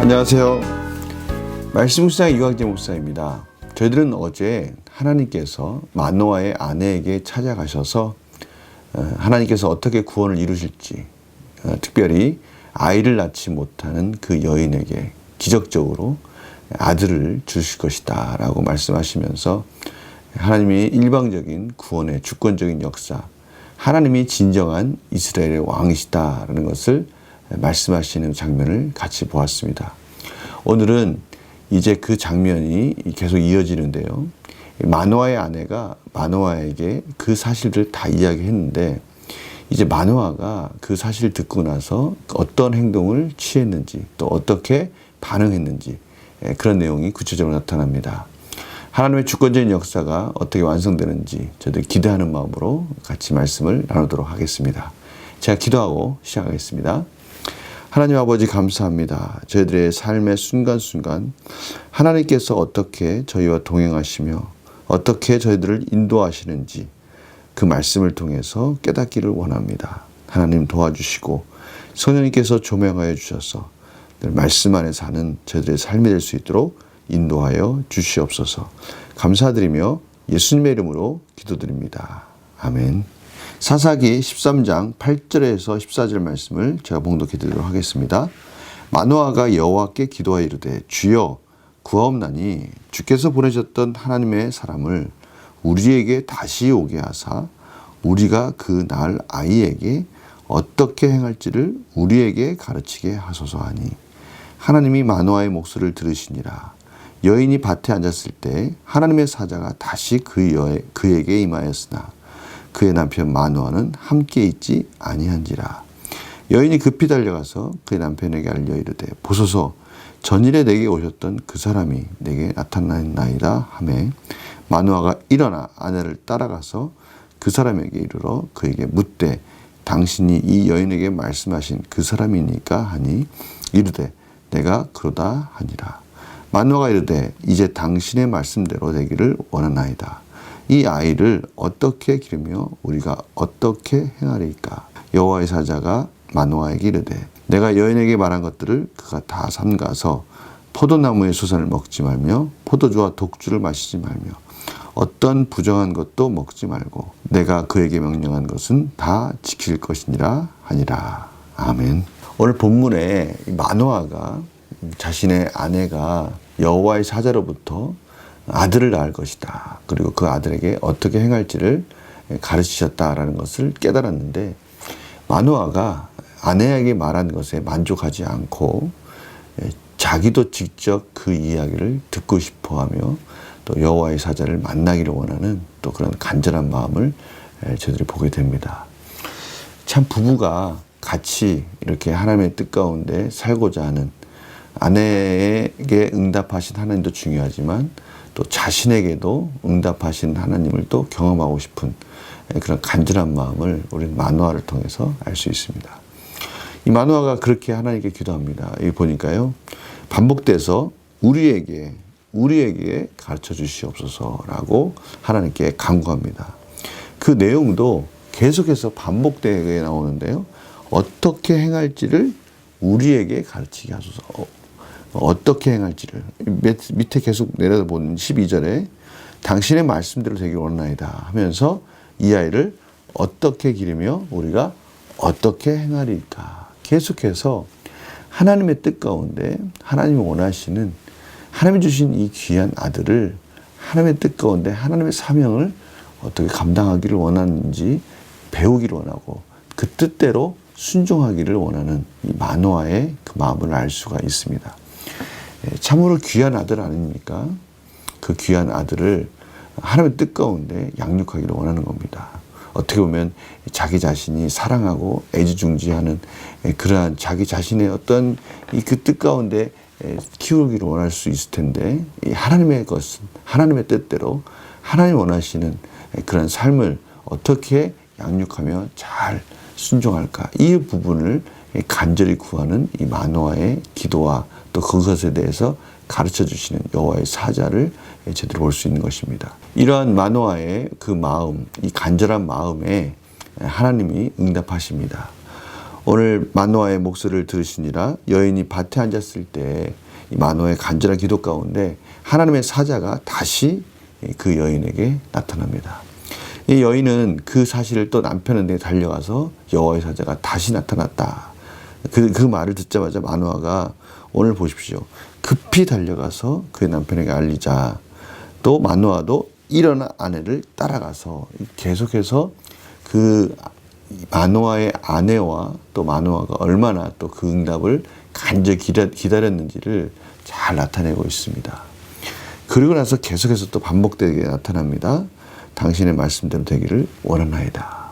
안녕하세요. 말씀무상 이광재 목사입니다. 저희들은 어제 하나님께서 마노아의 아내에게 찾아가셔서 어, 하나님께서 어떻게 구원을 이루실지 어, 특별히 아이를 낳지 못하는 그 여인에게 기적적으로 아들을 주실 것이다 라고 말씀하시면서 하나님이 일방적인 구원의 주권적인 역사 하나님이 진정한 이스라엘의 왕이시다라는 것을 말씀하시는 장면을 같이 보았습니다. 오늘은 이제 그 장면이 계속 이어지는데요. 마노아의 아내가 마노아에게 그 사실을 다 이야기했는데 이제 마노아가 그 사실을 듣고 나서 어떤 행동을 취했는지 또 어떻게 반응했는지 예, 그런 내용이 구체적으로 나타납니다. 하나님의 주권적인 역사가 어떻게 완성되는지 저들 기대하는 마음으로 같이 말씀을 나누도록 하겠습니다. 제가 기도하고 시작하겠습니다. 하나님 아버지 감사합니다. 저희들의 삶의 순간순간 하나님께서 어떻게 저희와 동행하시며 어떻게 저희들을 인도하시는지 그 말씀을 통해서 깨닫기를 원합니다. 하나님 도와주시고 성령님께서 조명하여 주셔서 늘 말씀 안에 사는 저희들의 삶이 될 수 있도록 인도하여 주시옵소서. 감사드리며 예수님의 이름으로 기도드립니다. 아멘. 사사기 13장 8절에서 14절 말씀을 제가 봉독해 드리도록 하겠습니다. 마노아가 여호와께 기도하여 이르되 주여 구하옵나니 주께서 보내셨던 하나님의 사람을 우리에게 다시 오게 하사 우리가 그 날 아이에게 어떻게 행할지를 우리에게 가르치게 하소서 하니 하나님이 마노아의 목소리를 들으시니라 여인이 밭에 앉았을 때 하나님의 사자가 다시 그 여, 그에게 임하였으나 그의 남편 마누아는 함께 있지 아니한지라. 여인이 급히 달려가서 그의 남편에게 알려 이르되 보소서. 전일에 내게 오셨던 그 사람이 내게 나타났나이다 하매 마누아가 일어나 아내를 따라가서 그 사람에게 이르러 그에게 묻되 당신이 이 여인에게 말씀하신 그 사람이니까 하니 이르되 내가 그러다 하니라. 마누아가 이르되 이제 당신의 말씀대로 되기를 원하나이다 이 아이를 어떻게 기르며 우리가 어떻게 행하리까? 여호와의 사자가 마노아에게 이르되 내가 여인에게 말한 것들을 그가 다 삼가서 포도나무의 수산을 먹지 말며 포도주와 독주를 마시지 말며 어떤 부정한 것도 먹지 말고 내가 그에게 명령한 것은 다 지킬 것이니라 하니라. 아멘. 오늘 본문에 마노아가 자신의 아내가 여호와의 사자로부터 아들을 낳을 것이다. 그리고 그 아들에게 어떻게 행할지를 가르치셨다라는 것을 깨달았는데 마누아가 아내에게 말한 것에 만족하지 않고 자기도 직접 그 이야기를 듣고 싶어하며 또 여호와의 사자를 만나기를 원하는 또 그런 간절한 마음을 저들이 보게 됩니다. 참 부부가 같이 이렇게 하나님의 뜻 가운데 살고자 하는 아내에게 응답하신 하나님도 중요하지만 또 자신에게도 응답하신 하나님을 또 경험하고 싶은 그런 간절한 마음을 우리 마누아를 통해서 알 수 있습니다. 이 마누아가 그렇게 하나님께 기도합니다. 여기 보니까요. 반복돼서 우리에게 우리에게 가르쳐 주시옵소서라고 하나님께 간구합니다. 그 내용도 계속해서 반복되게 나오는데요. 어떻게 행할지를 우리에게 가르치게 하소서. 어떻게 행할지를 밑에 계속 내려다보는 12절에 당신의 말씀대로 되길 원하나이다 하면서 이 아이를 어떻게 기르며 우리가 어떻게 행하리까 계속해서 하나님의 뜻 가운데 하나님이 원하시는 하나님이 주신 이 귀한 아들을 하나님의 뜻 가운데 하나님의 사명을 어떻게 감당하기를 원하는지 배우기를 원하고 그 뜻대로 순종하기를 원하는 이 마노아의 그 마음을 알 수가 있습니다. 예, 참으로 귀한 아들 아닙니까? 그 귀한 아들을 하나님의 뜻 가운데 양육하기를 원하는 겁니다. 어떻게 보면 자기 자신이 사랑하고 애지중지하는 예, 그러한 자기 자신의 어떤 이그뜻 가운데 예, 키우기를 원할 수 있을 텐데 하나님의 것은 하나님의 뜻대로 하나님 원하시는 그런 삶을 어떻게 양육하며 잘 순종할까 이 부분을 간절히 구하는 이 마노아의 기도와 또 그것에 대해서 가르쳐 주시는 여호와의 사자를 제대로 볼 수 있는 것입니다. 이러한 마노아의 그 마음, 이 간절한 마음에 하나님이 응답하십니다. 오늘 마노아의 목소리를 들으시니라 여인이 밭에 앉았을 때이 마노아의 간절한 기도 가운데 하나님의 사자가 다시 그 여인에게 나타납니다. 이 여인은 그 사실을 또 남편한테 달려가서 여호와의 사자가 다시 나타났다. 그, 그 말을 듣자마자 마노아가 오늘 보십시오. 급히 달려가서 그의 남편에게 알리자. 또 마노아도 일어난 아내를 따라가서 계속해서 그 마노아의 아내와 또 마노아가 얼마나 또 그 응답을 간절히 기다, 기다렸는지를 잘 나타내고 있습니다. 그리고 나서 계속해서 또 반복되게 나타납니다. 당신의 말씀대로 되기를 원하나이다.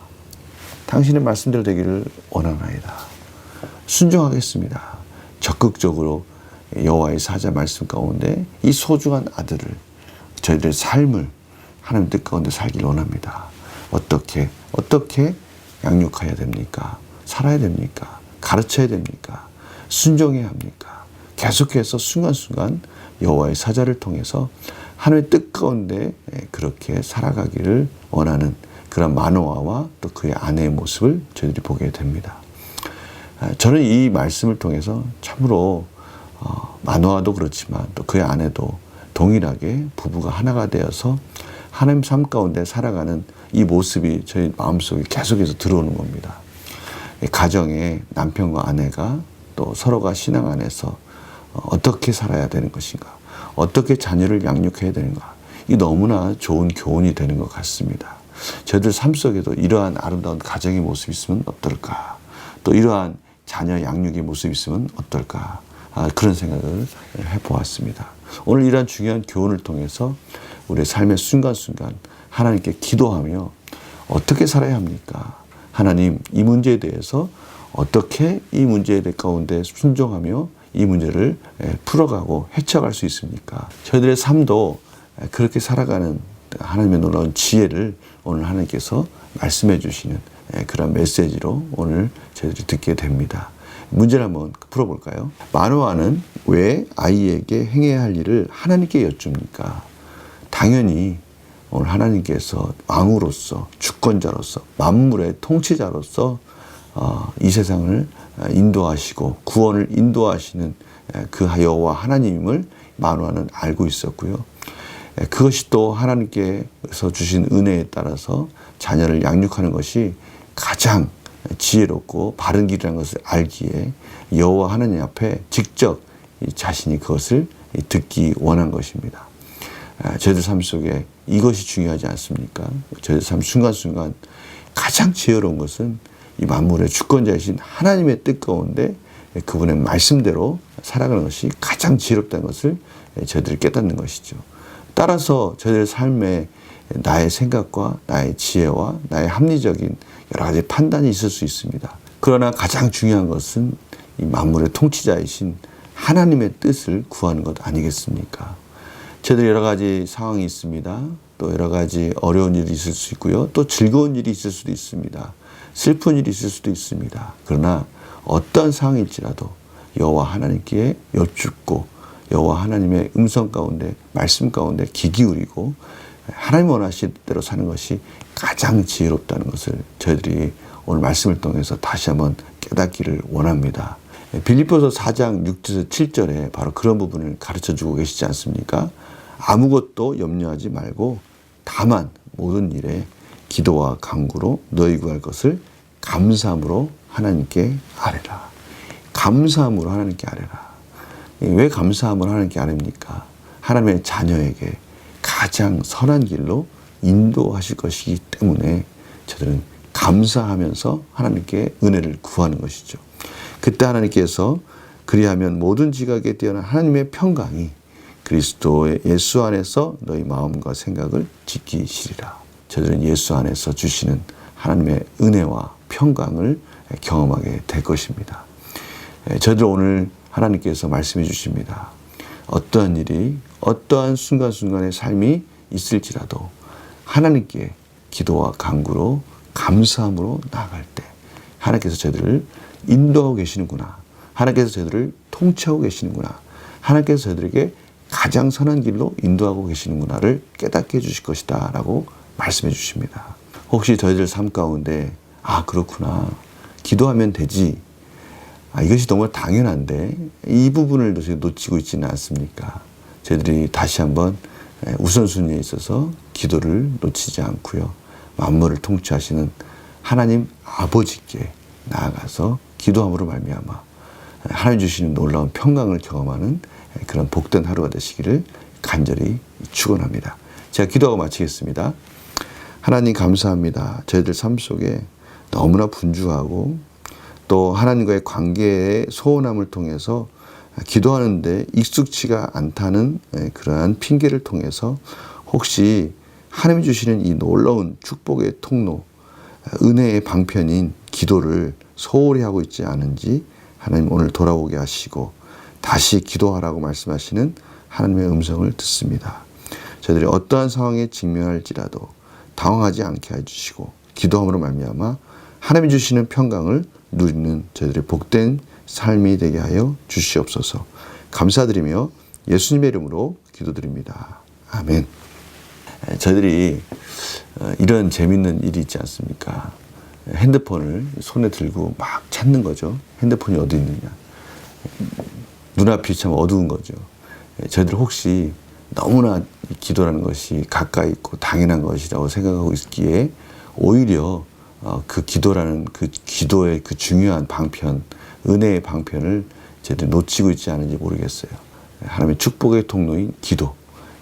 당신의 말씀대로 되기를 원하나이다. 순종하겠습니다. 적극적으로 여호와의 사자 말씀 가운데 이 소중한 아들을 저희들의 삶을 하나님 뜻 가운데 살길 원합니다. 어떻게 어떻게 양육해야 됩니까? 살아야 됩니까? 가르쳐야 됩니까? 순종해야 합니까? 계속해서 순간순간 여호와의 사자를 통해서 하나님의 뜻 가운데 그렇게 살아가기를 원하는 그런 마노아와 또 그의 아내의 모습을 저희들이 보게 됩니다. 저는 이 말씀을 통해서 참으로 어, 마노아도 그렇지만 또 그의 아내도 동일하게 부부가 하나가 되어서 하나님 삶 가운데 살아가는 이 모습이 저희 마음속에 계속해서 들어오는 겁니다. 가정에 남편과 아내가 또 서로가 신앙 안에서 어떻게 살아야 되는 것인가, 어떻게 자녀를 양육해야 되는가, 이 너무나 좋은 교훈이 되는 것 같습니다. 저희들 삶 속에도 이러한 아름다운 가정의 모습이 있으면 어떨까, 또 이러한 자녀 양육의 모습이 있으면 어떨까, 아, 그런 생각을 해보았습니다. 오늘 이러한 중요한 교훈을 통해서 우리의 삶의 순간순간 하나님께 기도하며 어떻게 살아야 합니까? 하나님, 이 문제에 대해서 어떻게 이 문제 가운데 순종하며 이 문제를 풀어가고 헤쳐갈 수 있습니까? 저희들의 삶도 그렇게 살아가는 하나님의 놀라운 지혜를 오늘 하나님께서 말씀해 주시는 그런 메시지로 오늘 저희들이 듣게 됩니다. 문제를 한번 풀어볼까요? 마노아는 왜 아이에게 행해야 할 일을 하나님께 여쭙니까? 당연히 오늘 하나님께서 왕으로서 주권자로서 만물의 통치자로서 어, 이 세상을 인도하시고 구원을 인도하시는 그 여호와 하나님을 마노아는 알고 있었고요. 그것이 또 하나님께서 주신 은혜에 따라서 자녀를 양육하는 것이 가장 지혜롭고 바른 길이라는 것을 알기에 여호와 하나님 앞에 직접 자신이 그것을 듣기 원한 것입니다. 아, 저희들 삶 속에 이것이 중요하지 않습니까? 저희들 삶 순간순간 가장 지혜로운 것은 이 만물의 주권자이신 하나님의 뜻 가운데 그분의 말씀대로 살아가는 것이 가장 지혜롭다는 것을 저희들이 깨닫는 것이죠. 따라서 저희들 삶에 나의 생각과 나의 지혜와 나의 합리적인 여러 가지 판단이 있을 수 있습니다. 그러나 가장 중요한 것은 이 만물의 통치자이신 하나님의 뜻을 구하는 것 아니겠습니까? 저희들 여러 가지 상황이 있습니다. 또 여러 가지 어려운 일이 있을 수 있고요. 또 즐거운 일이 있을 수도 있습니다. 슬픈 일이 있을 수도 있습니다. 그러나 어떤 상황일지라도 여호와 하나님께 여쭙고 여호와 하나님의 음성 가운데 말씀 가운데 귀 기울이고 하나님 원하실 대로 사는 것이 가장 지혜롭다는 것을 저희들이 오늘 말씀을 통해서 다시 한번 깨닫기를 원합니다. 빌립보서 4장 6절에서 7절에 바로 그런 부분을 가르쳐 주고 계시지 않습니까? 아무것도 염려하지 말고 다만 모든 일에 기도와 간구로 너희 구할 것을 감사함으로 하나님께 아뢰라. 감사함으로 하나님께 아뢰라. 왜 감사함으로 하나님께 아뢰니까 하나님의 자녀에게 가장 선한 길로 인도하실 것이기 때문에 저들은 감사하면서 하나님께 은혜를 구하는 것이죠. 그때 하나님께서 그리하면 모든 지각에 뛰어난 하나님의 평강이 그리스도의 예수 안에서 너희 마음과 생각을 지키시리라. 저들은 예수 안에서 주시는 하나님의 은혜와 평강을 경험하게 될 것입니다. 저들 오늘 하나님께서 말씀해 주십니다. 어떠한 일이 어떠한 순간순간의 삶이 있을지라도 하나님께 기도와 간구로 감사함으로 나아갈 때 하나님께서 저들을 인도하고 계시는구나. 하나님께서 저들을 통치하고 계시는구나. 하나님께서 저들에게 가장 선한 길로 인도하고 계시는구나를 깨닫게 해주실 것이다. 라고 말씀해 주십니다. 혹시 저희들 삶 가운데, 아, 그렇구나. 기도하면 되지. 아, 이것이 너무 당연한데 이 부분을 놓치고 있지는 않습니까? 저희들이 다시 한번 에, 우선순위에 있어서 기도를 놓치지 않고요. 만물을 통치하시는 하나님 아버지께 나아가서 기도함으로 말미암아 하나님 주시는 놀라운 평강을 경험하는 그런 복된 하루가 되시기를 간절히 축원합니다. 제가 기도하고 마치겠습니다. 하나님 감사합니다. 저희들 삶 속에 너무나 분주하고 또 하나님과의 관계의 소원함을 통해서 기도하는데 익숙치가 않다는 예, 그러한 핑계를 통해서 혹시 하나님이 주시는 이 놀라운 축복의 통로, 은혜의 방편인 기도를 소홀히 하고 있지 않은지 하나님 오늘 돌아오게 하시고 다시 기도하라고 말씀하시는 하나님의 음성을 듣습니다. 저희들이 어떠한 상황에 직면할지라도 당황하지 않게 해주시고 기도함으로 말미암아 하나님이 주시는 평강을 누리는 저희들의 복된 삶이 되게 하여 주시옵소서. 감사드리며 예수님의 이름으로 기도드립니다. 아멘. 에, 저희들이 어, 이런 재밌는 일이 있지 않습니까? 핸드폰을 손에 들고 막 찾는 거죠. 핸드폰이 어디 있느냐. 눈앞이 참 어두운 거죠. 에, 저희들 혹시 너무나 이 기도라는 것이 가까이 있고 당연한 것이라고 생각하고 있기에 오히려 어, 그 기도라는 그 기도의 그 중요한 방편, 은혜의 방편을 저희들이 놓치고 있지 않은지 모르겠어요. 하나님의 축복의 통로인 기도,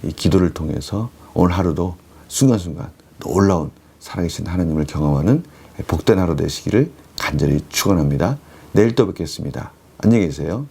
이 기도를 통해서 오늘 하루도 순간순간 놀라운 살아계신 하나님을 경험하는 복된 하루 되시기를 간절히 축원합니다. 내일 또 뵙겠습니다. 안녕히 계세요.